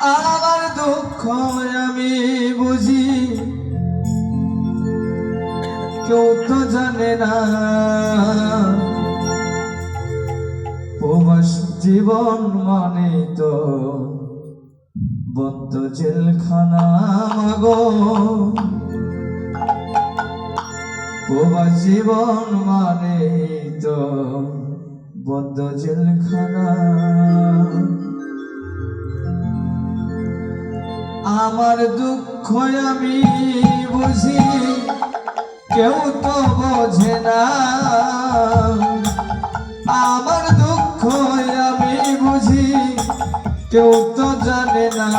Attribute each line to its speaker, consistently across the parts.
Speaker 1: আমার দুঃখ আমি বুঝি। কেউ তো জানে না। প্রবাস জীবন মানে তো বদ্ধ জেলখানা মাগো। প্রবাস জীবন মানে তো বদ্ধ জেলখানা। আমার দুঃখ আমি বুঝি, কেউ তো বোঝে না। আমার দুঃখ আমি বুঝি, কেউ তো জানে না।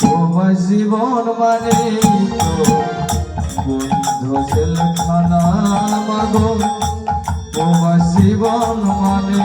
Speaker 1: তোমার জীবন মানে বন্ধু জেলখানা মাগো। তোমার জীবন মানে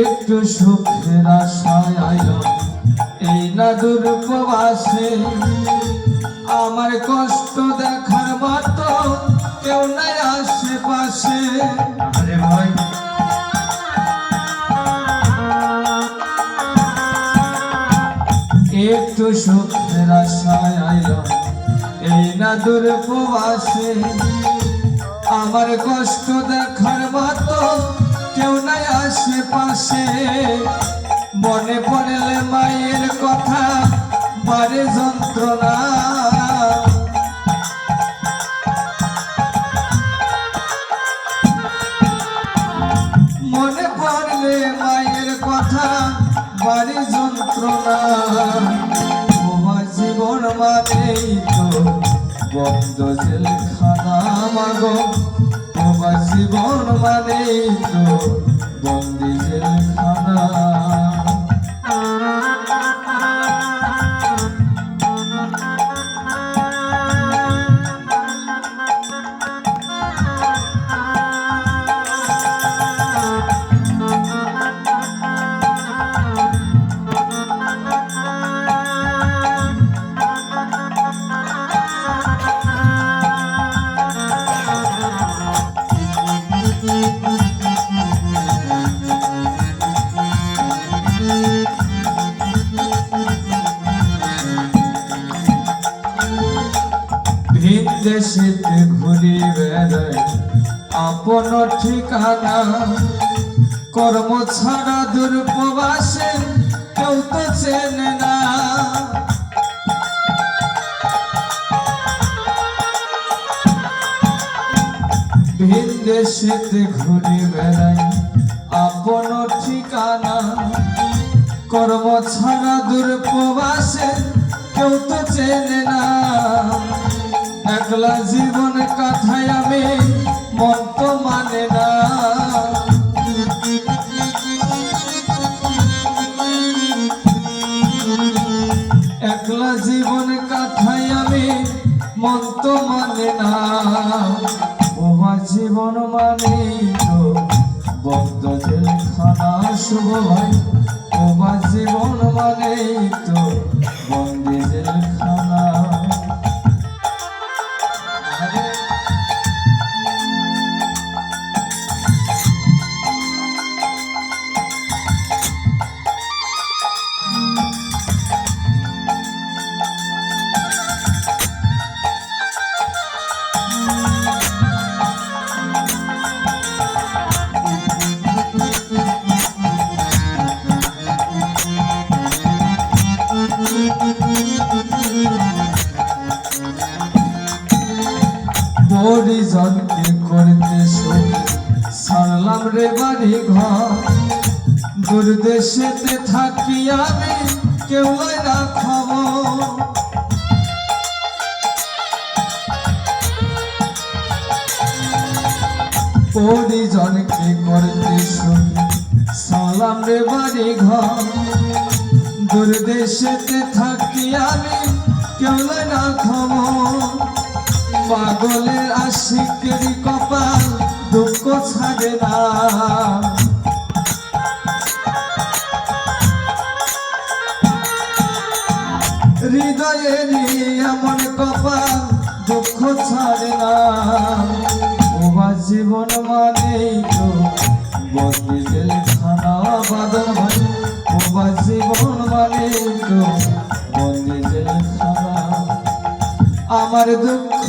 Speaker 1: একটু সুখের আশায় আইলো এই না দুর্পবাসে আমার কষ্ট দেখার মতো কেউ নাই আশেপাশে।
Speaker 2: আরে ভাই।
Speaker 1: একটু সুখের আশায় আইলো এই না দুর্পবাসে আমার কষ্ট দেখার মতো কেউ নাই আশেপাশে। মনে পড়লে মায়ের কথা, বারে যন্ত্রণা। মনে পড়লে মায়ের কথা বাড়ি যন্ত্রণা। জীবন মানেই তো বন্ধ জেলখানা মাগো। তোমার জীবন মানে তো বন্দি জেলখানা। দেশেতে ঘুরি বেড়াই আপন ঠিকানা কর্ম ছাড়া দুর্পবাসে কেউ তো চেনে না। ভিন দেশেতে ঘুরি বেড়াই আপন ঠিকানা কর্ম ছাড়া দুর্পবাসে কেউ তো চেনে না। একলা জীবন কাঠায় আমি, মন তো মানে না। একলা জীবন কাঠায় আমি, মন তো মানে না। তোমার জীবন মানে তো বদ্ধ জেলখানা শুভ ভাই তোমার জীবন মানে তো করতে সারলাম রে বাড়ি ঘর। দূর দেশেতে থাকি আমি, কেউ রাখব পরিজনকে করতে সুখী সালাম রে বাড়ি ঘর। দূর দেশেতে থাকি আমি, কেউ রাখব পাগলের আশিকের কপাল দুঃখ ছাড়ে না। হৃদয়ের এমন কপাল দুঃখ ছাড়ে না। ওবা জীবন মানেই তো বদলি জেলখানা বাদল ভাই ওবা জীবন মানেই তো বদলি জেলখানা আমার দুঃখ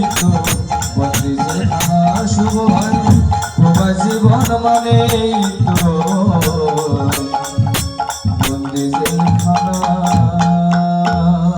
Speaker 1: মানে